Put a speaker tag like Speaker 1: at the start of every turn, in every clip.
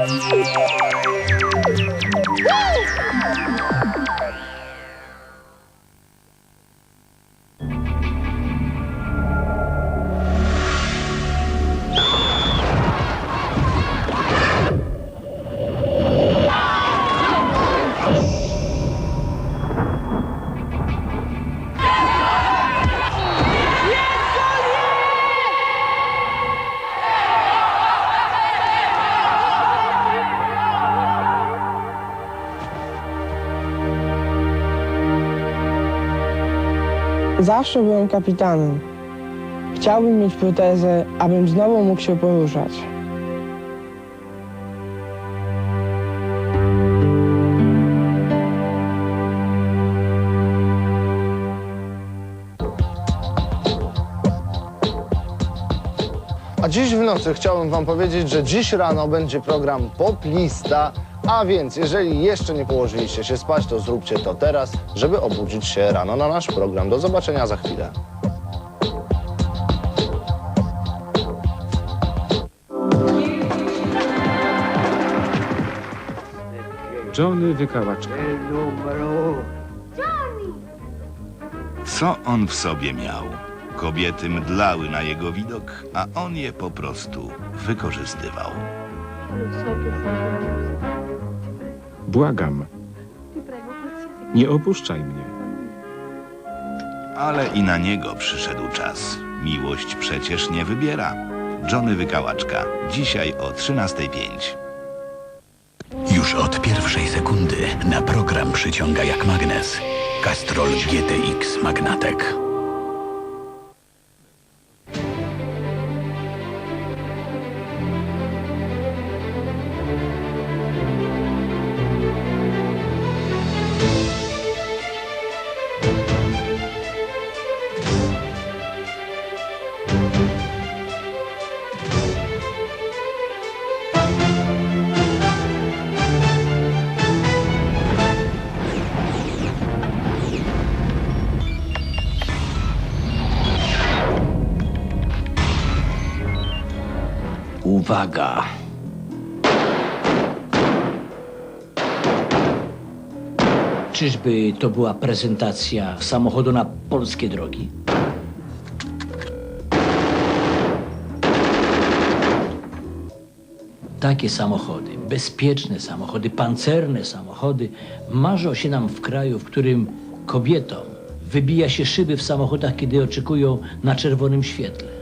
Speaker 1: Música Zawsze byłem kapitanem. Chciałbym mieć protezę, abym znowu mógł się poruszać.
Speaker 2: A dziś w nocy chciałbym wam powiedzieć, że dziś rano będzie program Poplista, a więc jeżeli jeszcze nie położyliście się spać, to zróbcie to teraz, żeby obudzić się rano na nasz program. Do zobaczenia za chwilę.
Speaker 3: Johnny Wykałaczka.
Speaker 4: Co on w sobie miał? Kobiety mdlały na jego widok, a on je po prostu wykorzystywał.
Speaker 3: Błagam, nie opuszczaj mnie.
Speaker 4: Ale i na niego przyszedł czas. Miłość przecież nie wybiera. Johnny Wykałaczka. Dzisiaj o 13.05.
Speaker 5: Już od pierwszej sekundy na program przyciąga jak magnes Castrol GTX Magnatek.
Speaker 6: Uwaga! Czyżby to była prezentacja samochodu na polskie drogi? Takie samochody, bezpieczne samochody, pancerne samochody, marzą się nam w kraju, w którym kobietom wybija się szyby w samochodach, kiedy oczekują na czerwonym świetle.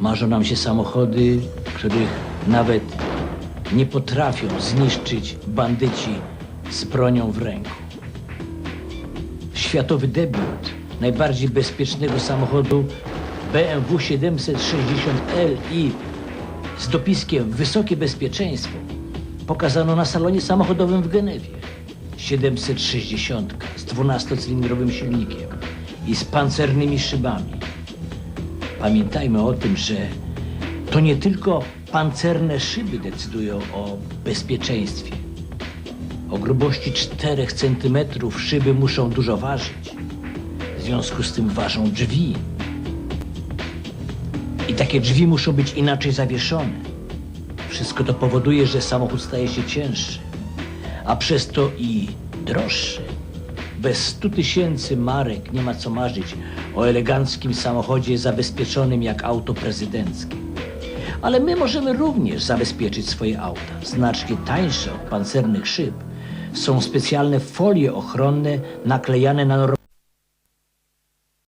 Speaker 6: Marzą nam się samochody, których nawet nie potrafią zniszczyć bandyci z bronią w ręku. Światowy debiut najbardziej bezpiecznego samochodu BMW 760L i z dopiskiem Wysokie Bezpieczeństwo pokazano na salonie samochodowym w Genewie. 760 z 12-cylindrowym silnikiem i z pancernymi szybami. Pamiętajmy o tym, że to nie tylko pancerne szyby decydują o bezpieczeństwie. O grubości 4 cm szyby muszą dużo ważyć. W związku z tym ważą drzwi. I takie drzwi muszą być inaczej zawieszone. Wszystko to powoduje, że samochód staje się cięższy, a przez to i droższy. Bez 100 tysięcy marek nie ma co marzyć o eleganckim samochodzie zabezpieczonym jak auto prezydenckie. Ale my możemy również zabezpieczyć swoje auta. Znacznie tańsze od pancernych szyb są specjalne folie ochronne naklejane na